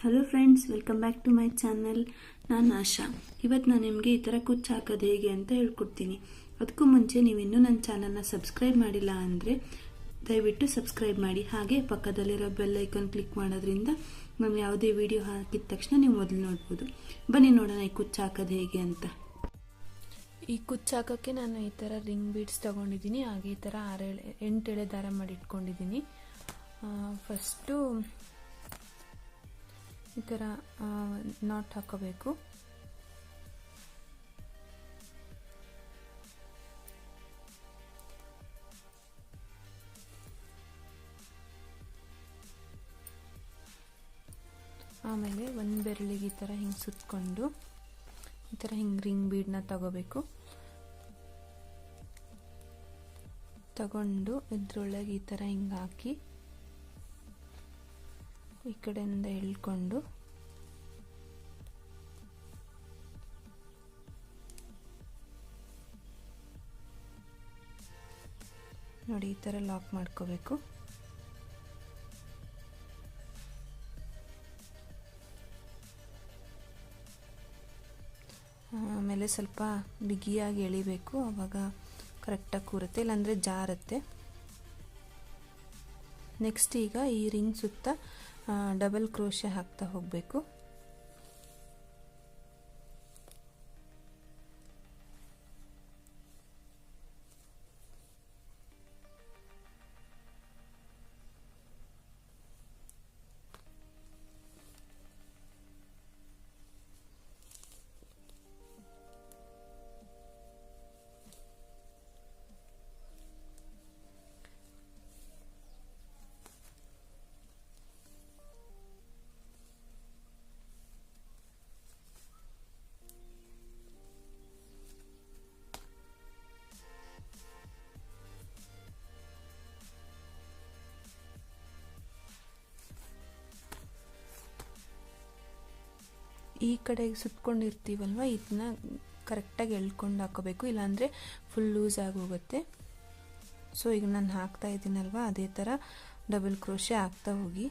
Hello friends welcome back to my channel ನಾನು ಆಶಾ. ಇವತ್ತು ನಾನು ನಿಮಗೆ ಈ ಥರ ಕುಚ್ಚು ಹಾಕೋದು ಹೇಗೆ ಅಂತ ಹೇಳ್ಕೊಡ್ತೀನಿ. ಅದಕ್ಕೂ ಮುಂಚೆ ನೀವು ಇನ್ನೂ ನನ್ನ ಚಾನಲ್ನ ಸಬ್ಸ್ಕ್ರೈಬ್ ಮಾಡಿಲ್ಲ ಅಂದರೆ ದಯವಿಟ್ಟು ಸಬ್ಸ್ಕ್ರೈಬ್ ಮಾಡಿ. ಹಾಗೆ ಪಕ್ಕದಲ್ಲಿರೋ ಬೆಲ್ ಐಕಾನ್ ಕ್ಲಿಕ್ ಮಾಡೋದ್ರಿಂದ ನಾನು ಯಾವುದೇ ವಿಡಿಯೋ ಹಾಕಿದ ತಕ್ಷಣ ನೀವು ಮೊದಲು ನೋಡ್ಬೋದು. ಬನ್ನಿ ನೋಡೋಣ ಈ ಕುಚ್ಚು ಹಾಕೋದು ಹೇಗೆ ಅಂತ. ಈ ಕುಚ್ಚು ಹಾಕೋಕ್ಕೆ ನಾನು ಈ ಥರ ರಿಂಗ್ ಬೀಡ್ಸ್ ತೊಗೊಂಡಿದ್ದೀನಿ. ಹಾಗೆ ಈ ಥರ ಆರೇಳೆ ಎಂಟೆಳೆ ದಾರ ಮಾಡಿ ಇಟ್ಕೊಂಡಿದ್ದೀನಿ. ಫಸ್ಟು ಈ ಥರ ನಾಟ್ ಹಾಕೋಬೇಕು. ಆಮೇಲೆ ಒಂದು ಬೆರಳಿಗೆ ಈ ಥರ ಹಿಂಗೆ ಸುತ್ತಕೊಂಡು ಈ ಥರ ಹಿಂಗೆ ರಿಂಗ್ ಬೀಡನ್ನ ತಗೋಬೇಕು. ತಗೊಂಡು ಇದ್ರೊಳಗೆ ಈ ಥರ ಹಿಂಗೆ ಹಾಕಿ ಈ ಕಡೆಯಿಂದ ಎಳ್ಕೊಂಡು ನೋಡಿ, ಈ ಥರ ಲಾಕ್ ಮಾಡ್ಕೋಬೇಕು. ಆಮೇಲೆ ಸ್ವಲ್ಪ ಬಿಗಿಯಾಗಿ ಎಳಿಬೇಕು, ಆವಾಗ ಕರೆಕ್ಟಾಗಿ ಕೂರುತ್ತೆ, ಇಲ್ಲಾಂದರೆ ಜಾರುತ್ತೆ. ನೆಕ್ಸ್ಟ್ ಈಗ ಈ ರಿಂಗ್ ಸುತ್ತ ಡಬಲ್ ಕ್ರೋಶೆ ಹಾಕ್ತಾ ಹೋಗಬೇಕು. ಈ ಕಡೆಗೆ ಸುತ್ಕೊಂಡಿರ್ತೀವಲ್ವ ಇದನ್ನ ಕರೆಕ್ಟಾಗಿ ಎಳ್ಕೊಂಡು ಹಾಕೋಬೇಕು, ಇಲ್ಲಾಂದರೆ ಫುಲ್ ಲೂಸ್ ಹೋಗುತ್ತೆ. ಸೊ ಈಗ ನಾನು ಹಾಕ್ತಾ ಇದ್ದೀನಲ್ವ ಅದೇ ಥರ ಡಬಲ್ ಕ್ರೋಶೆ ಹಾಕ್ತಾ ಹೋಗಿ.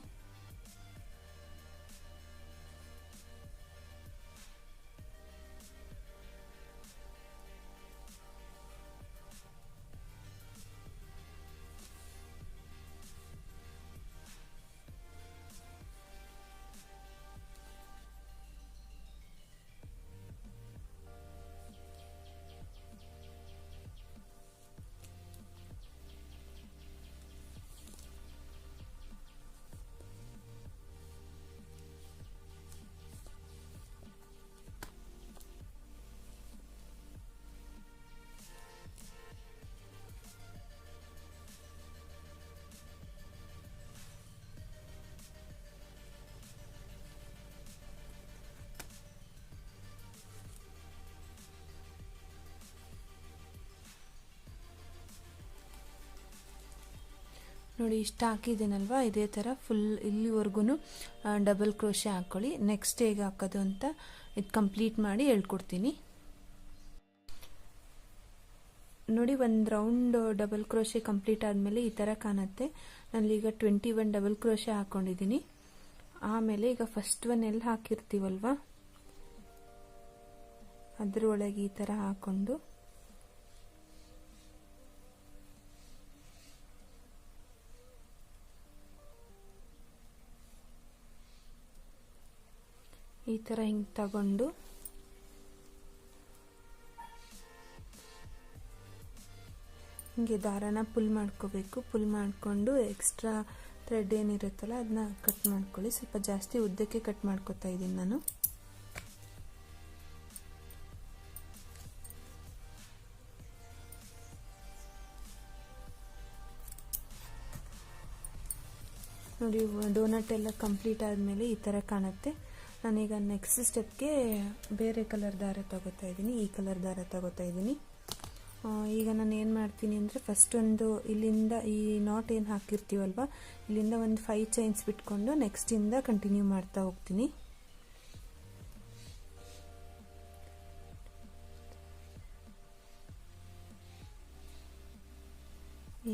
ನೋಡಿ, ಇಷ್ಟ ಹಾಕಿದ್ದೀನಲ್ವ? ಇದೇ ಥರ ಫುಲ್ ಇಲ್ಲಿವರೆಗೂ ಡಬಲ್ ಕ್ರೋಶೆ ಹಾಕ್ಕೊಳ್ಳಿ. ನೆಕ್ಸ್ಟ್ ಹೇಗೆ ಹಾಕೋದು ಅಂತ ಇದು ಕಂಪ್ಲೀಟ್ ಮಾಡಿ ಹೇಳ್ಕೊಡ್ತೀನಿ. ನೋಡಿ, ಒಂದು ರೌಂಡ್ ಡಬಲ್ ಕ್ರೋಶೆ ಕಂಪ್ಲೀಟ್ ಆದಮೇಲೆ ಈ ಥರ ಕಾಣುತ್ತೆ. ನಾನೀಗ ಟ್ವೆಂಟಿ ಒನ್ ಡಬಲ್ ಕ್ರೋಶೆ ಹಾಕ್ಕೊಂಡಿದ್ದೀನಿ. ಆಮೇಲೆ ಈಗ ಫಸ್ಟ್ ಒನ್ ಎಲ್ಲಿ ಹಾಕಿರ್ತೀವಲ್ವ? ಅದರೊಳಗೆ ಈ ಥರ ಹಾಕ್ಕೊಂಡು ಈ ಥರ ಹಿಂಗೆ ತಗೊಂಡು ಹಿಂಗೆ ದಾರಾನ ಪುಲ್ ಮಾಡ್ಕೋಬೇಕು. ಪುಲ್ ಮಾಡಿಕೊಂಡು ಎಕ್ಸ್ಟ್ರಾ ಥ್ರೆಡ್ ಏನಿರುತ್ತಲ್ಲ ಅದನ್ನ ಕಟ್ ಮಾಡ್ಕೊಳ್ಳಿ. ಸ್ವಲ್ಪ ಜಾಸ್ತಿ ಉದ್ದಕ್ಕೆ ಕಟ್ ಮಾಡ್ಕೊತಾ ಇದ್ದೀನಿ ನಾನು. ನೋಡಿ ಡೋನಟ್ ಎಲ್ಲ ಕಂಪ್ಲೀಟ್ ಆದಮೇಲೆ ಈ ಥರ ಕಾಣುತ್ತೆ. ನಾನೀಗ ನೆಕ್ಸ್ಟ್ ಸ್ಟೆಪ್ಗೆ ಬೇರೆ ಕಲರ್ ದಾರ ತಗೋತಾ ಇದ್ದೀನಿ. ಈ ಕಲರ್ ದಾರ ತಗೋತಾ ಇದ್ದೀನಿ. ಈಗ ನಾನು ಏನು ಮಾಡ್ತೀನಿ ಅಂದರೆ ಫಸ್ಟ್ ಒಂದು ಇಲ್ಲಿಂದ ಈ ನಾಟ್ ಏನು ಹಾಕಿರ್ತೀವಲ್ವ, ಇಲ್ಲಿಂದ ಒಂದು ಫೈವ್ ಚೈನ್ಸ್ ಬಿಟ್ಕೊಂಡು ನೆಕ್ಸ್ಟಿಂದ ಕಂಟಿನ್ಯೂ ಮಾಡ್ತಾ ಹೋಗ್ತೀನಿ.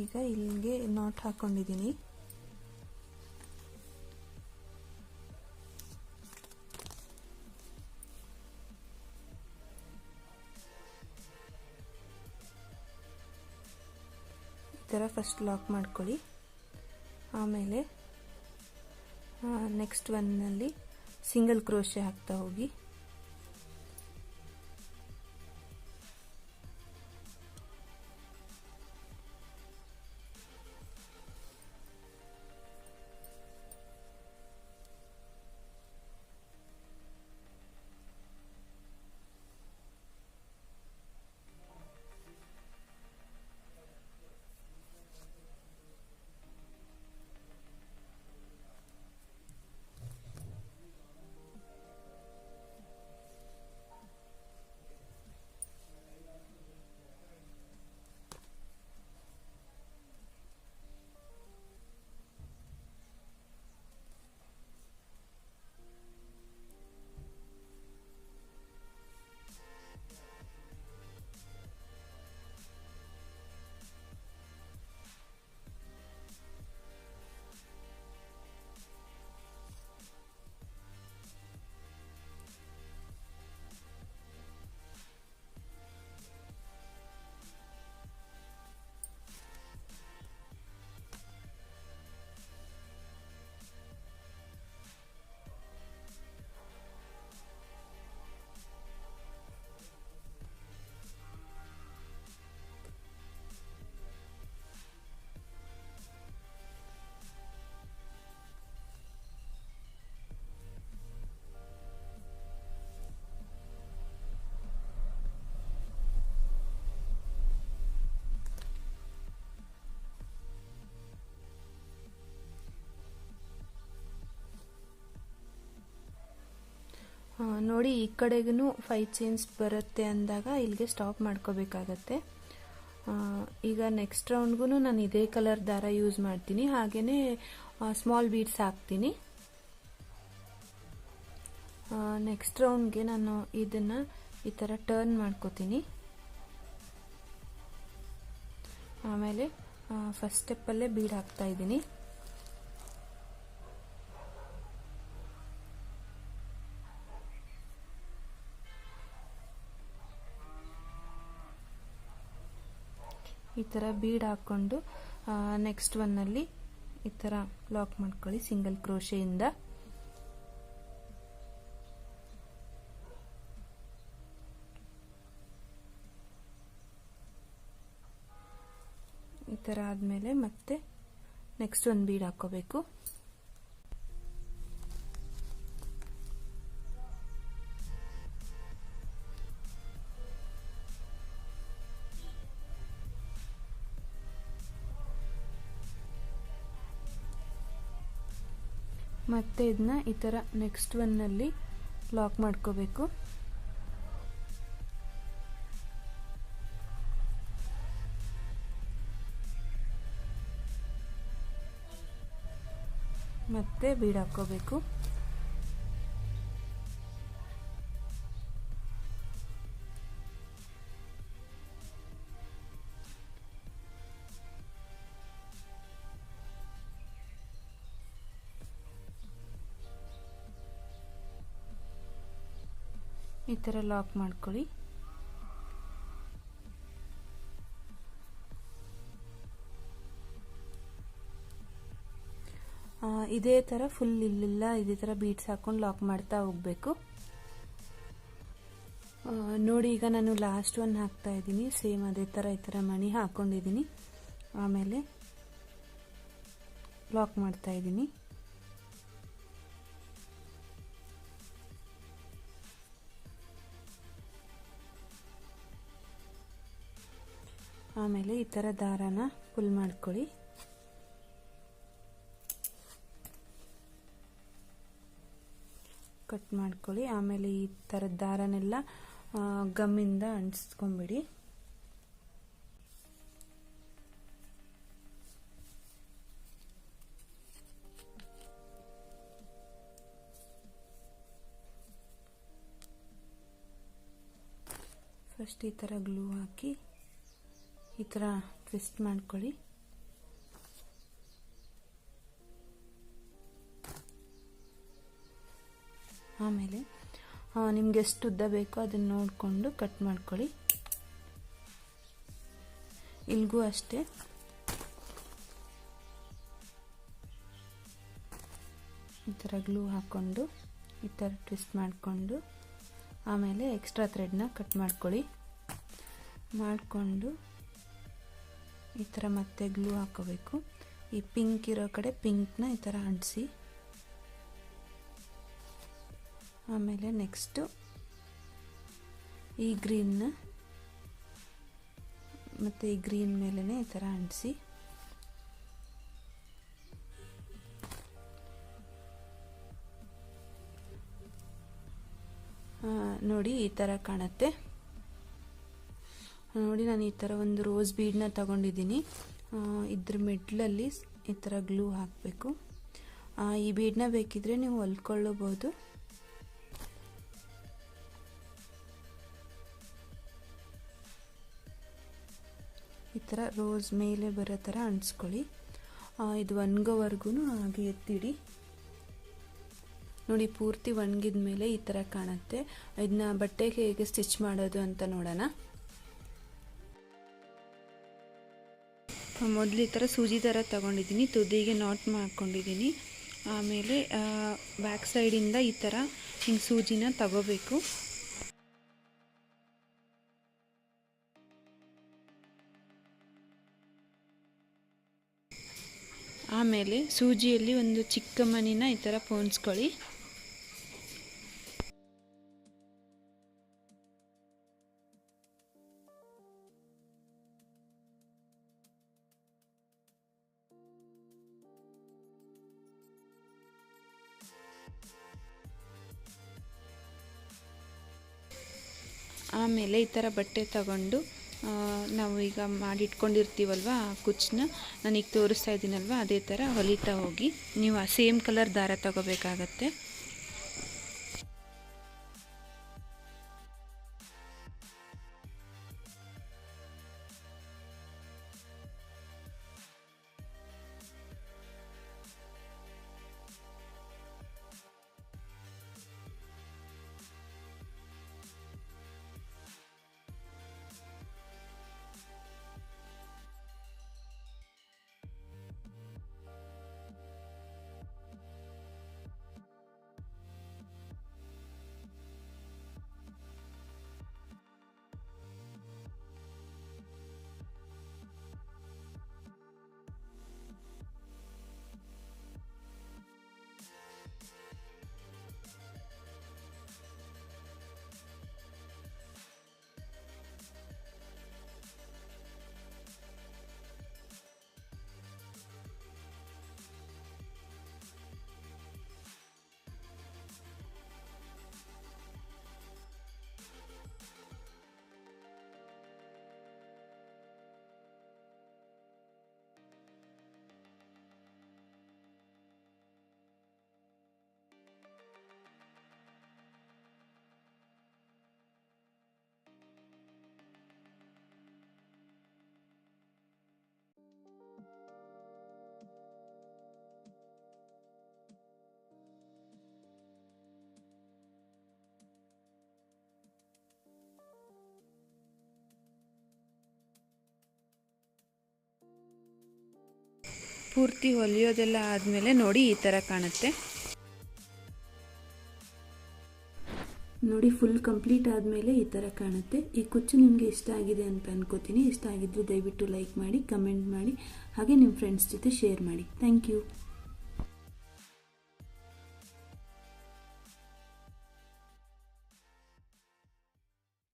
ಈಗ ಇಲ್ಲಿಗೆ ನಾಟ್ ಹಾಕ್ಕೊಂಡಿದ್ದೀನಿ ಥರ ಫಸ್ಟ್ ಲಾಕ್ ಮಾಡ್ಕೊಳ್ಳಿ. ಆಮೇಲೆ ನೆಕ್ಸ್ಟ್ ಒನ್ನಲ್ಲಿ ಸಿಂಗಲ್ ಕ್ರೋಶೆ ಹಾಕ್ತಾ ಹೋಗಿ. ನೋಡಿ, ಈ ಕಡೆಗೂ ಫೈವ್ ಚೈನ್ಸ್ ಬರುತ್ತೆ ಅಂದಾಗ ಇಲ್ಲಿಗೆ ಸ್ಟಾಪ್ ಮಾಡ್ಕೋಬೇಕಾಗತ್ತೆ. ಈಗ ನೆಕ್ಸ್ಟ್ ರೌಂಡ್ಗೂ ನಾನು ಇದೇ ಕಲರ್ ದಾರ ಯೂಸ್ ಮಾಡ್ತೀನಿ. ಹಾಗೆಯೇ ಸ್ಮಾಲ್ ಬೀಡ್ಸ್ ಹಾಕ್ತೀನಿ. ನೆಕ್ಸ್ಟ್ ರೌಂಡ್ಗೆ ನಾನು ಇದನ್ನು ಈ ಥರ ಟರ್ನ್ ಮಾಡ್ಕೋತೀನಿ. ಆಮೇಲೆ ಫಸ್ಟ್ ಸ್ಟೆಪ್ಪಲ್ಲೇ ಬೀಡ್ ಹಾಕ್ತಾ ಇದ್ದೀನಿ. ಈ ಥರ ಬೀಡ್ ಹಾಕ್ಕೊಂಡು ನೆಕ್ಸ್ಟ್ ಒನ್ನಲ್ಲಿ ಈ ಥರ ಲಾಕ್ ಮಾಡ್ಕೊಳ್ಳಿ ಸಿಂಗಲ್ ಕ್ರೋಶೆಯಿಂದ ಈ ಥರ ಆದಮೇಲೆ ಮತ್ತೆ ನೆಕ್ಸ್ಟ್ ಒಂದು ಬೀಡ್ ಹಾಕ್ಕೋಬೇಕು ಮತ್ತೆ ಇದನ್ನ ಈ ಥರ ನೆಕ್ಸ್ಟ್ ಒನ್ನಲ್ಲಿ ಲಾಕ್ ಮಾಡ್ಕೋಬೇಕು. ಮತ್ತೆ ಬೀಡ್ ಥರ ಲಾಕ್ ಮಾಡ್ಕೊಳ್ಳಿ. ಇದೇ ಥರ ಫುಲ್ ಇಲ್ಲಿಲ್ಲ ಇದೇ ಥರ ಬೀಟ್ಸ್ ಹಾಕೊಂಡು ಲಾಕ್ ಮಾಡ್ತಾ ಹೋಗಬೇಕು. ನೋಡಿ, ಈಗ ನಾನು ಲಾಸ್ಟ್ ಒನ್ ಹಾಕ್ತಾ ಇದ್ದೀನಿ. ಸೇಮ್ ಅದೇ ಥರ ಈ ಥರ ಮಣಿ ಹಾಕ್ಕೊಂಡಿದ್ದೀನಿ. ಆಮೇಲೆ ಲಾಕ್ ಮಾಡ್ತಾ ಇದ್ದೀನಿ. ಆಮೇಲೆ ಈ ಥರ ದಾರಾನ ಪುಲ್ ಮಾಡ್ಕೊಳ್ಳಿ. ಕಟ್ ಮಾಡ್ಕೊಳ್ಳಿ. ಆಮೇಲೆ ಈ ಥರದ ದಾರನೆಲ್ಲ ಗಮ್ಮಿಂದ ಅಂಟಿಸ್ಕೊಂಬಿಡಿ. ಫಸ್ಟ್ ಈ ಥರ ಗ್ಲೂ ಹಾಕಿ. ಈ ಥರ ಟ್ವಿಸ್ಟ್ ಮಾಡ್ಕೊಳ್ಳಿ. ಆಮೇಲೆ ನಿಮ್ಗೆ ಎಷ್ಟು ಉದ್ದ ಬೇಕೋ ಅದನ್ನು ನೋಡಿಕೊಂಡು ಕಟ್ ಮಾಡ್ಕೊಳ್ಳಿ. ಇಲ್ಗೂ ಅಷ್ಟೇ. ಈ ಥರ ಗ್ಲೂ ಹಾಕ್ಕೊಂಡು ಈ ಥರ ಟ್ವಿಸ್ಟ್ ಮಾಡಿಕೊಂಡು, ಆಮೇಲೆ ಎಕ್ಸ್ಟ್ರಾ ಥ್ರೆಡ್ನ ಕಟ್ ಮಾಡ್ಕೊಳ್ಳಿ. ಮಾಡಿಕೊಂಡು ಈ ಥರ ಮತ್ತೆ ಗ್ಲೂ ಹಾಕೋಬೇಕು. ಈ ಪಿಂಕ್ ಇರೋ ಕಡೆ ಪಿಂಕ್ನ ಈ ಥರ ಅಂಟಿಸಿ. ಆಮೇಲೆ ನೆಕ್ಸ್ಟು ಈ ಗ್ರೀನ್ನ ಮತ್ತು ಈ ಗ್ರೀನ್ ಮೇಲೇ ಈ ಥರ ಅಂಟಿಸಿ. ನೋಡಿ ಈ ಥರ ಕಾಣುತ್ತೆ. ನೋಡಿ, ನಾನು ಈ ಥರ ಒಂದು ರೋಸ್ ಬೀಡನ್ನ ತಗೊಂಡಿದ್ದೀನಿ. ಇದ್ರ ಮಿಡ್ಲಲ್ಲಿ ಈ ಥರ ಗ್ಲೂ ಹಾಕಬೇಕು. ಈ ಬೀಡನ್ನ ಬೇಕಿದ್ರೆ ನೀವು ಹೊಲ್ಕೊಳ್ಳಬಹುದು ಈ ಥರ ರೋಸ್ ಮೇಲೆ ಬರೋ ಥರ ಅಂಟಿಸ್ಕೊಳ್ಳಿ. ಇದು ಒಣಗೋವರೆಗೂ ಹಾಗೆ ಎತ್ತಿಡಿ. ನೋಡಿ, ಪೂರ್ತಿ ಒಣಗಿದ ಮೇಲೆ ಈ ಥರ ಕಾಣುತ್ತೆ. ಇದನ್ನ ಬಟ್ಟೆಗೆ ಹೇಗೆ ಸ್ಟಿಚ್ ಮಾಡೋದು ಅಂತ ನೋಡೋಣ. ಮೊದಲು ಈ ಥರ ಸೂಜಿ ಥರ ತೊಗೊಂಡಿದ್ದೀನಿ, ತುದಿಗೆ ನಾಟ್ ಮಾಡ್ಕೊಂಡಿದ್ದೀನಿ. ಆಮೇಲೆ ಬ್ಯಾಕ್ ಸೈಡಿಂದ ಈ ಥರ ಹಿಂಗೆ ಸೂಜಿನ ತಗೋಬೇಕು. ಆಮೇಲೆ ಸೂಜಿಯಲ್ಲಿ ಒಂದು ಚಿಕ್ಕ ಮನಿನ ಈ ಥರ ಪೋಣಿಸ್ಕೊಳ್ಳಿ ಆಮೇಲೆ ಈ ಥರ ಬಟ್ಟೆ ತಗೊಂಡು ನಾವು ಈಗ ಮಾಡಿಟ್ಕೊಂಡಿರ್ತೀವಲ್ವ ಆ ಕುಚ್ಚನ್ನ ಈಗ ತೋರಿಸ್ತಾ ಇದ್ದೀನಲ್ವ, ಅದೇ ಥರ ಹೊಲಿತಾ ಹೋಗಿ. ನೀವು ಆ ಸೇಮ್ ಕಲರ್ ದಾರ ತಗೋಬೇಕಾಗತ್ತೆ. ಪೂರ್ತಿ ಹೊಲಿಯೋದೆಲ್ಲ ಆದಮೇಲೆ ನೋಡಿ ಈ ಥರ ಕಾಣುತ್ತೆ. ನೋಡಿ ಫುಲ್ ಕಂಪ್ಲೀಟ್ ಆದಮೇಲೆ ಈ ಥರ ಕಾಣುತ್ತೆ. ಈ ಕುಚ್ಚು ನಿಮಗೆ ಇಷ್ಟ ಆಗಿದೆ ಅಂತ ಅನ್ಕೋತೀನಿ. ಇಷ್ಟ ಆಗಿದ್ದರೆ ದಯವಿಟ್ಟು ಲೈಕ್ ಮಾಡಿ ಕಮೆಂಟ್ ಮಾಡಿ, ಹಾಗೆ ನಿಮ್ಮ ಫ್ರೆಂಡ್ಸ್ ಜೊತೆ ಶೇರ್ ಮಾಡಿ. Thank you